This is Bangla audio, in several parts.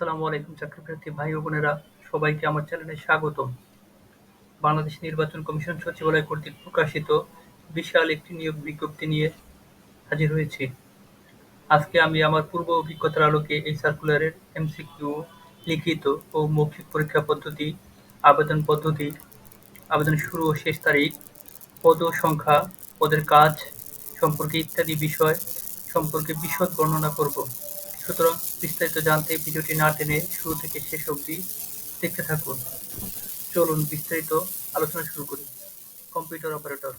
আসসালামু আলাইকুম চাকরিপ্রার্থী ভাই ও বোনেরা। সবাইকে আমার চ্যানেলে স্বাগতম। বাংলাদেশ নির্বাচন কমিশন সচিবালয় কর্তৃক প্রকাশিত বিশাল একটি নিয়োগ বিজ্ঞপ্তি নিয়ে হাজির হয়েছি। আজকে আমি আমার পূর্ব অভিজ্ঞতার আলোকে এই সার্কুলারের এমসিকিউ, লিখিত ও মৌখিক পরীক্ষা পদ্ধতি, আবেদন পদ্ধতি, আবেদন শুরু ও শেষ তারিখ, পদ সংখ্যা, পদের কাজ সম্পর্কে ইত্যাদি বিষয় সম্পর্কে বিশদ বর্ণনা করব। সুতরাং বিস্তারিত জানতে ভিডিওটি না টেনে শুরু থেকে শেষ অবধি দেখতে থাকুন। চলুন বিস্তারিত আলোচনা শুরু করি। Computer operator.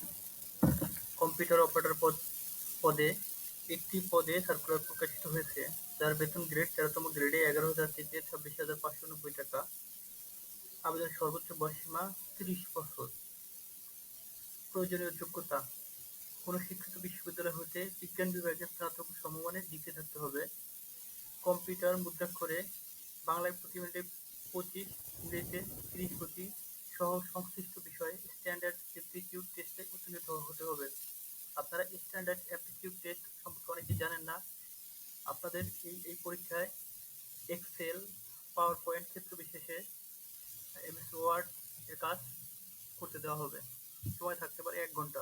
কম্পিউটার অপারেটর পদ একটি পদে সার্কুলার প্রকাশিত হয়েছে, যার বেতন গ্রেড তেরোতম গ্রেডে এগারো হাজার থেকে ছাব্বিশ হাজার পাঁচশো নব্বই টাকা। আবেদন সর্বোচ্চ বয়সীমা তিরিশ বছর। প্রয়োজনীয় যোগ্যতা। কোনো শিক্ষিত বিশ্ববিদ্যালয় হতে বিজ্ঞান বিভাগের স্নাতক সমমানের ডিগ্রি থাকতে হবে। কম্পিউটার মুদ্রাক্ষরে বাংলায় প্রতি মিনিটে পঁচিশ ইংরেজিতে তিরিশ গতি সহ সংশ্লিষ্ট বিষয়ে স্ট্যান্ডার্ড অ্যাপটিটিউড টেস্টে উত্তীর্ণ হতে হবে। আপনারা স্ট্যান্ডার্ড অ্যাপটিটিউড টেস্ট সম্পর্কে অনেকে জানেন না। আপনাদের এই এই পরীক্ষায় এক্সেল পাওয়ার পয়েন্ট ক্ষেত্র বিশেষে এমএস ওয়ার্ড এর কাজ করতে দেওয়া হবে। সময় থাকতে পারে এক ঘণ্টা।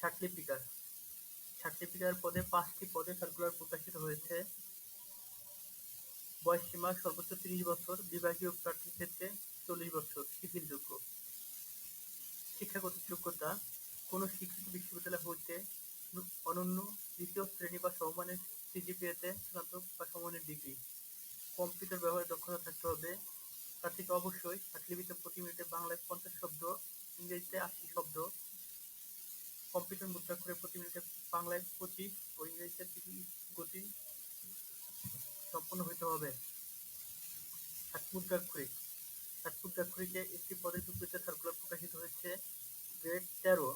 সার্টিফিকার সার্টিফিকার পদে পাঁচটি পদে সার্কুলার প্রকাশিত হয়েছে। বয়স সীমা সর্বোচ্চ তিরিশ বছর, বিভাগীয় প্রার্থীর ক্ষেত্রে চল্লিশ বছর শিথিলযোগ্য শিক্ষাগত যোগ্যতা, কোনো শিক্ষিত বিশ্ববিদ্যালয় হইতে অনন্য দ্বিতীয় শ্রেণি বা সমমানের সিজিপিএতে স্নাতক বা সমমানের ডিগ্রি। কম্পিউটার ব্যবহারে দক্ষতা থাকতে হবে। প্রার্থীকে অবশ্যই পাটলিপিতে প্রতি মিনিটে বাংলায় পঞ্চাশ শব্দ, ইংরেজিতে আশি শব্দ কম্পিউটার মুদ্রাক্ষরে প্রতি মিনিটে বাংলায় পঁচিশ ও ইংরেজিতে গতি সম্পন্ন হইতে হবে। ষাট মুদ্রাক্ষরিক ষাট মুদ্রাক্ষরিকে একটি পদের বিপরীতে সার্কুলার প্রকাশিত হয়েছে। গ্রেড তেরো।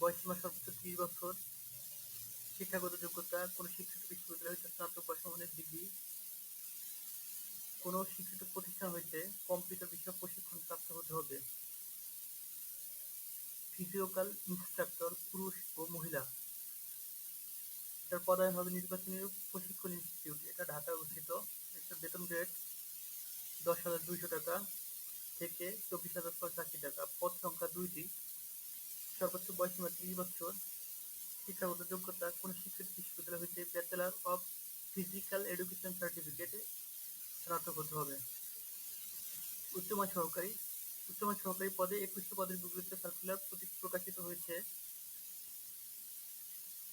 বয়সীমা সর্বোচ্চ ত্রিশ বছর। শিক্ষাগত যোগ্যতা, কোনো শিক্ষিত বিশ্ববিদ্যালয় হইতে স্নাতক বা সমানের ডিগ্রি। কোনো শিক্ষিত প্রতিষ্ঠান হইতে কম্পিউটার বিষয়ক প্রশিক্ষণ প্রাপ্ত হতে হবে। ফিজিওকাল ইনস্ট্রাক্টর পুরুষ ও মহিলা। এটার পদায়ন হবে নির্বাচনী প্রশিক্ষণ ইনস্টিটিউট এটা ঢাকায় অবস্থিত। এটার বেতন গ্রেড দশ হাজার দুইশো টাকা থেকে চব্বিশ হাজার ছয়শো আশি টাকা। পদ সংখ্যা দুইটি। সর্বোচ্চ বয়সীমা ত্রিশ বছর। শিক্ষাগত যোগ্যতা, কোন শিক্ষিত বিশ্ববিদ্যালয় হইতে ব্যাচেলার অফ ফিজিক্যাল এডুকেশন সার্টিফিকেটে স্নাতক হতে হবে। উচ্চমান সহকারী উচ্চমান সহকারী পদে একুশটি পদের বিপরীতে সার্কুলার প্রকাশিত হয়েছে।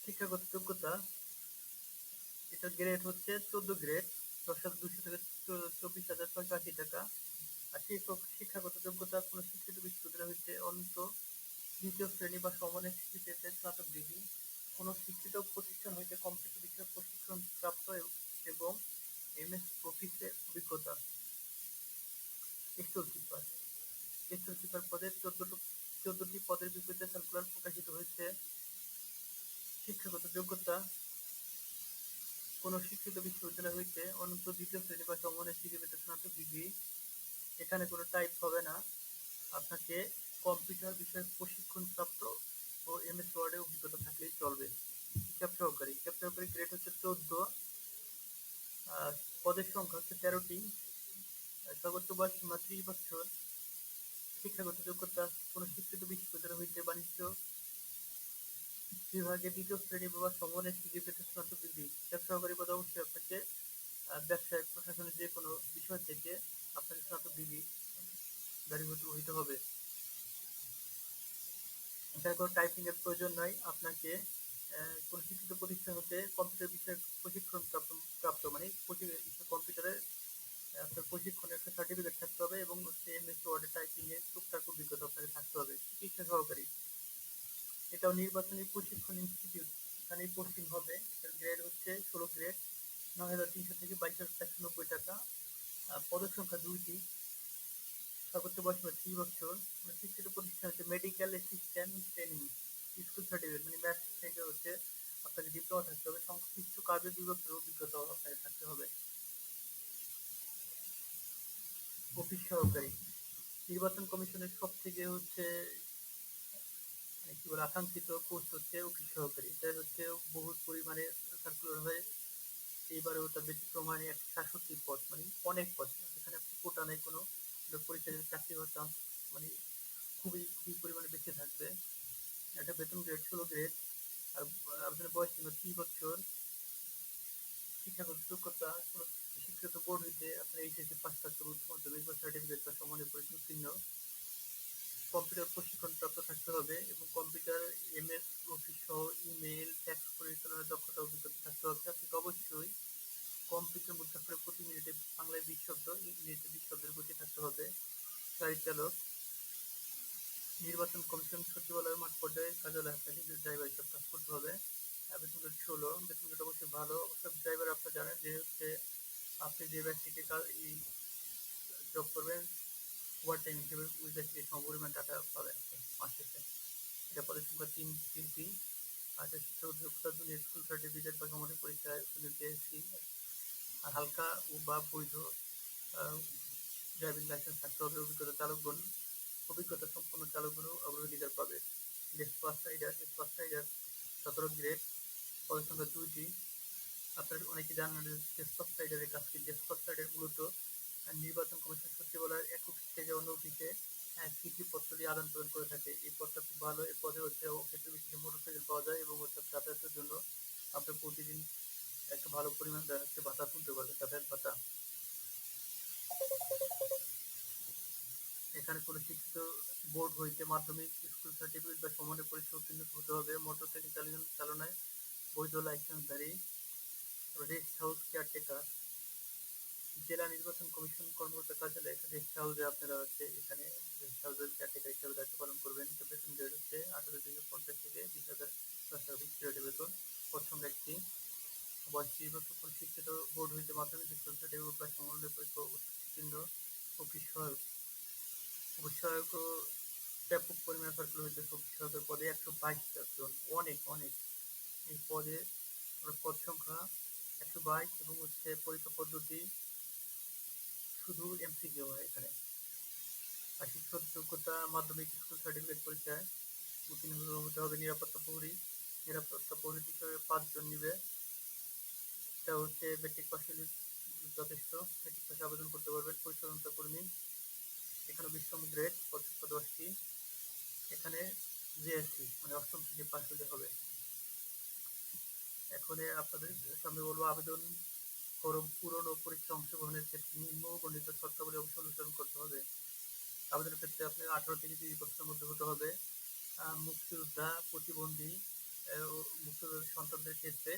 শিক্ষাগত যোগ্যতা এটা গ্রেড হচ্ছে চোদ্দ গ্রেড দশ হাজার দুশো থেকে চব্বিশ হাজার ছয়শো আশি টাকা। আর শিক্ষক শিক্ষাগত যোগ্যতা কোনো শিক্ষিত বিশ্ববিদ্যালয় হইতে অন্ত দ্বিতীয় শ্রেণি বা সমানের স্বীকৃতিতে স্নাতক ডিগ্রি। কোনো শিক্ষিত প্রতিষ্ঠান হইতে কম্পিউটার বিষয়ক প্রশিক্ষণ প্রাপ্ত এবং এমএস অফিসে অভিজ্ঞতা স্টোর কিপার স্টোর কিপার পদে চোদ্দটি চোদ্দটি পদের বিপরীতে সার্কুলার প্রকাশিত হয়েছে শিক্ষাগত যোগ্যতা কোনো শিক্ষিত বিশ্ববিদ্যালয় হইতে অনন্ত দ্বিতীয় শ্রেণি বা সমমানের সিজিপিতে স্নাতক ডিগ্রি, এখানে কোনো টাইপ হবে না। আপনাকে কম্পিউটার বিষয়ক প্রশিক্ষণ প্রাপ্ত ও এমএস ওয়ার্ডে অভিজ্ঞতা থাকলেই চলবে। হিসাব সহকারী হিসাব সহকারী গ্রেড হচ্ছে চোদ্দ পদের সংখ্যা হচ্ছে তেরোটি। সর্বোচ্চ বয়স সীমা ত্রিশ বছর। শিক্ষাগত যোগ্যতা কোনো শিক্ষিত বিশ্ববিদ্যালয় হইতে বাণিজ্য বিভাগে দ্বিতীয় শ্রেণি বা সমমানের সিজিপিতে স্নাতক ডিগ্রি সহকারী পদে অবশ্যই আপনাকে ব্যবসায়িক প্রশাসনের যে কোনো বিষয় থেকে আপনাকে স্নাতক ডিগ্রি দাঁড়ীভূত হইতে হবে। এখানে কোনো টাইপিং এর প্রয়োজন নয় আপনাকে কোন শিক্ষিত প্রতিষ্ঠান হতে কম্পিউটার বিষয়ে প্রশিক্ষণ প্রাপ্ত মানে কম্পিউটারে আপনার প্রশিক্ষণের একটা সার্টিফিকেট থাকতে হবে এবং হচ্ছে এমএস ওয়ার্ডে টাইপিং এর টুকটাক অভিজ্ঞতা আপনাকে থাকতে হবে। চিকিৎসা সহকারী। এটাও নির্বাচনী প্রশিক্ষণ ইনস্টিটিউট এখানে পোস্টিং হবে। গ্রেড হচ্ছে ষোলো গ্রেড নয় হাজার তিনশো থেকে বাইশ হাজার চারশো নব্বই টাকা। পদের সংখ্যা দুইটি। সর্বোচ্চ বয়স হবে ত্রিশ বছর। শিক্ষিত প্রতিষ্ঠান হচ্ছে medical assistant training school certificate মানে ম্যাথ থেকে হচ্ছে আপনাকে ডিপ্লোমা থাকতে হবে, সংশ্লিষ্ট কাজের দুই বছরের অভিজ্ঞতা আপনাকে থাকতে হবে। অফিস সহকারী। নির্বাচন কমিশনের সব থেকে হচ্ছে মানে কি বলে, আকাঙ্ক্ষিত পোস্ট হচ্ছে অফিস সহকারী। এটা হচ্ছে বহু পরিমাণে সার্কুলার হয়ে এইবারেও তার ব্যতিক্রম হয়নি, একশো সাতষট্টি পদ মানে অনেক পদ। এখানে কোটা নেই কোনো পরীক্ষায় চাকরি হওয়ার চান্স মানে খুবই খুবই পরিমাণে বেশি থাকবে। একটা বেতন গ্রেড ষোলো গ্রেড আর আপনার বয়স ছিল তিন বছর। শিক্ষাগত যোগ্যতা শিক্ষিত বোর্ড হইতে আপনার এইচএসসি পাস থাকতে উচ্চ মাধ্যমিক বা সার্টিফিকেট বা সমানের পরীক্ষা উত্তীর্ণ। কম্পিউটার প্রশিক্ষণ প্রাপ্ত থাকতে হবে এবং কম্পিউটার, এমএস অফিস সহ ইমেল ফ্যাক্স পরিচালনার দক্ষতা অভিজ্ঞতা থাকতে হবে। আপনাকে অবশ্যই কম্পিউটার মুদ্রাক্ষরে প্রতি মিনিটে বাংলায় বিশ শব্দ, ইংরেজিতে বিশ শব্দের গতি থাকতে হবে। গাড়ি চালক নির্বাচন কমিশন, সচিবালয়, মাঠ পর্যায়ে কার্যালয়ে আপনাকে ড্রাইভার হিসাবে কাজ করতে হবে, বেতন গ্রেড ষোলো, বেতন গ্রেড অবশ্যই ভালো। সব ড্রাইভার আপনারা জানেন যে হচ্ছে আপনি যে ব্যক্তিকে জব করবেন ওভার টাইম হিসেবে ওই ব্যক্তিকে সমপরিমাণ টাকা পাবেন মাস শেষে এটা পদের সংখ্যা তিন তিনটি আর শিক্ষা যোগ্যতা জুনিয়র স্কুল সার্টিফিকেট বা সমানের পরীক্ষায় জেএসসি আর হালকা বা বৈধ ড্রাইভিং লাইসেন্স থাকতে হবে অভিজ্ঞতা চালকগণ। অভিজ্ঞতা সম্পন্ন চালকগণও অগ্রাধিকার পাবে। ডেসপাস রাইডার ডেসপাস রাইডার সতেরো গ্রেড পদের সংখ্যা দুইটি। আপনারা অনেকে জানেন যে ডেসপাস রাইডারের কাজ কি? ডেসপাস রাইডার মূলত নির্বাচন কমিশন সচিবালয়ের একক থেকে অন্য অফিসে চিঠি পত্র দিয়ে আদান প্রদান করে থাকে। এই পদটা খুব ভালো। এই পদে হচ্ছে ক্ষেত্রে বিশেষে মোটরসাইকেল পাওয়া যায় এবং হচ্ছে যাতায়াতের জন্য আপনার প্রতিদিন একটা ভালো পরিমাণ হচ্ছে ভাতা তুলতে পারবে, যাতায়াত ভাতা। এখানে কোনো শিক্ষিত বোর্ড হইতে মাধ্যমিক স্কুল সার্টিফিকেট বা সমানের পরীক্ষা উত্তীর্ণ হতে হবে। মোটরসাইকেল চালনায় বৈধ লাইসেন্সধারী রেস্ট হাউস কেয়ারটেকার। জেলা নির্বাচন কমিশন কর্মকর্তা কার্যালয়ে রেস্ট হাউসে আপনারা হচ্ছে এখানে হিসাবে দায়িত্ব পালন করবেন বেতন হচ্ছে আঠারো থেকে পঞ্চাশ থেকে বিশ হাজার দশ টাকা গ্রেডের বেতন। বয়স ত্রিশ বছর কোন শিক্ষিত বোর্ড হইতে মাধ্যমিক সার্টিফিকেট বা সমন্বয় পরীক্ষা উত্তীর্ণ অফিস সহায়ক অফিস সহায়ক ব্যাপক পরিমাণ সার্কুল হইতে অফিস সহায়কের পদে একশো বাইশ জন। অনেক অনেক। এই পদে পদ সংখ্যা একশো বাইশ এবং হচ্ছে পরীক্ষা পদ্ধতি শুধু এমসিকিউ হয় এখানে। আর শিক্ষক যোগ্যতা মাধ্যমিক স্কুল সার্টিফিকেট পরীক্ষায় উত্তীর্ণ হতে হবে নিরাপত্তা প্রহরী। নিরাপত্তা প্রহরী হিসেবে পাঁচজন নিবে। এটা হচ্ছে মেট্রিক পাশে যথেষ্ট। মেট্রিক পাশে আবেদন করতে পারবেন পরিচালনা কর্মী। এখানে বিশ্বম গ্রেড পদ দশটি। এখানে জিএসসি মানে অষ্টম শ্রেণি পাশ হলে হবে। এখন আপনাদের সামনে বলব আবেদন ফরম পূরণ ও পরীক্ষা অংশগ্রহণের ক্ষেত্রে নিম্ন বর্ণিত শর্তাবলী অবশ্যই অনুসরণ করতে হবে। আবেদনের ক্ষেত্রে আপনার আঠারো থেকে তিরিশ বছরের মধ্যে হতে হবে। মুক্তিযোদ্ধা প্রতিবন্ধী মুক্তিযোদ্ধা সন্তানদের ক্ষেত্রে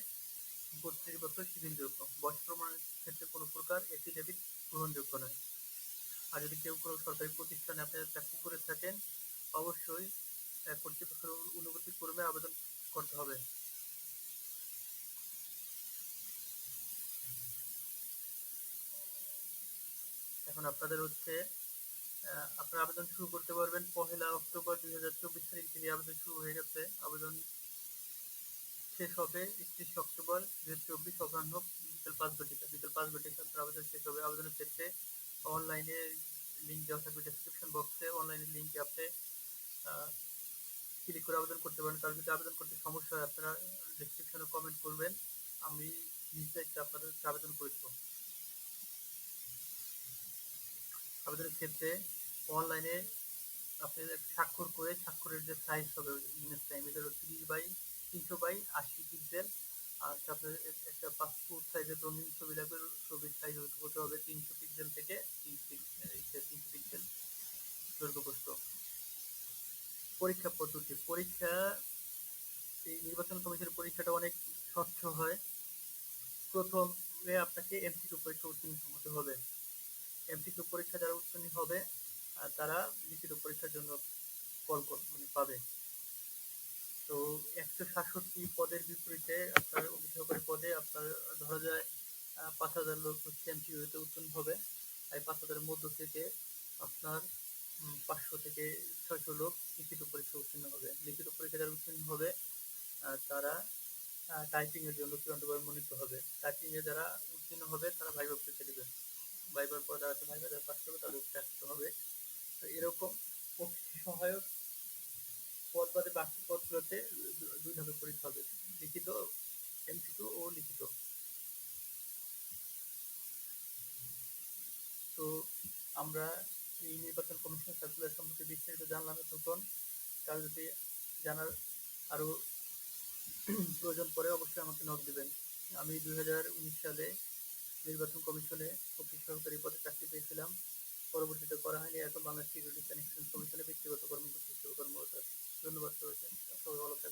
বত্রিশ বছর যোগ্য বয়স প্রমাণের ক্ষেত্রে কোনো প্রকার এফিডেভিট গ্রহণযোগ্য নয়। আর যদি কেউ কোনো সরকারি প্রতিষ্ঠানে আপনারা চাকরি করে থাকেন, অবশ্যই কর্তৃপক্ষের অনুমতি ক্রমে আবেদন করতে হবে। এখন আপনাদের হচ্ছে আপনারা আবেদন শুরু করতে পারবেন পহেলা অক্টোবর দুই হাজার চব্বিশ তারিখ থেকে আবেদন শুরু হয়ে গেছে। আবেদন শেষ হবে একত্রিশ অক্টোবর দুই হাজার চব্বিশ অপরাহ্ন বিকেল পাঁচ ঘটিকা। বিকেল পাঁচ ঘটিকা আপনার আবেদন শেষ হবে। আবেদনের ক্ষেত্রে অনলাইনে লিঙ্ক দেওয়া থাকবে ডেসক্রিপশন বক্সে অনলাইনে লিঙ্কে আপনি ক্লিক করে আবেদন করতে পারেন। তার যদি আবেদন করতে সমস্যা হয়, আপনারা ডেসক্রিপশনে কমেন্ট করবেন। আমি নিজে আপনাদের আবেদন করে দেবো। আবেদনের ক্ষেত্রে অনলাইনে আপনি স্বাক্ষর করে স্বাক্ষরের যে সাইজ হবে ইমেজ টাইম এটা হলো তিরিশ বাই, তিনশো বাই, আশি পিক্সেল আর আপনার একটা পাসপোর্ট সাইজের রঙিন ছবি লাগবে, ছবির সাইজ হতে হবে তিনশো পিক্সেল থেকে তিনশো পিক্সেল দৈর্ঘ্যপ্রস্থ পরীক্ষা পদ্ধতি, পরীক্ষা, এই নির্বাচন কমিশনের পরীক্ষাটা অনেক স্বচ্ছ হয়। প্রথমে আপনাকে এমসিকিউ পরীক্ষা উত্তীর্ণ হতে হবে। এমসিকিউ পরীক্ষা যারা উত্তীর্ণ হবে তারা লিখিত পরীক্ষার জন্য কল মানে পাবে। তো একশো সাতষট্টি পদের বিপরীতে আপনার অভিভাবকের পদে আপনার ধরা যায় পাঁচ হাজার লোক হচ্ছে এমসিকিউতে উত্তীর্ণ হবে। আর পাঁচ হাজারের মধ্য থেকে আপনার পাঁচশো থেকে ছয়শো লোক লিখিত পরীক্ষা উত্তীর্ণ হবে। লিখিত পরীক্ষা যারা উত্তীর্ণ হবে তারা টাইপিং এর জন্য চূড়ান্তভাবে মনোনীত হবে। টাইপিং এ যারা উত্তীর্ণ হবে, তারা ভাইবা পরীক্ষা দেবে। ভাইবার পরে দাঁড়াতে পারবে পাস করবে তাদের ব্যস্ত হবে। তো এরকম সহায়ক পদ বাদে বাকি পদগুলোতে দুই ধাপে পরীক্ষা হবে, লিখিত এমসিকিউ ও লিখিত। তো আমরা এই নির্বাচন কমিশন সার্কুলার সম্পর্কে বিস্তারিত জানলাম তখন কার যদি জানার আরও প্রয়োজন পরে অবশ্যই আমাকে নক দেবেন। আমি দুই হাজার উনিশ সালে নির্বাচন কমিশনে অফিস সহকারী পদে চাকরি পেয়েছিলাম পরবর্তীতে করা হয়নি, এখন বাংলাদেশ সিকিউরিটি কানেকশন কমিশনে ব্যক্তিগত কর্মকর্তা হিসেবে কর্মরত আছি। ধন্যবাদ সবাইকে সবাই ভালো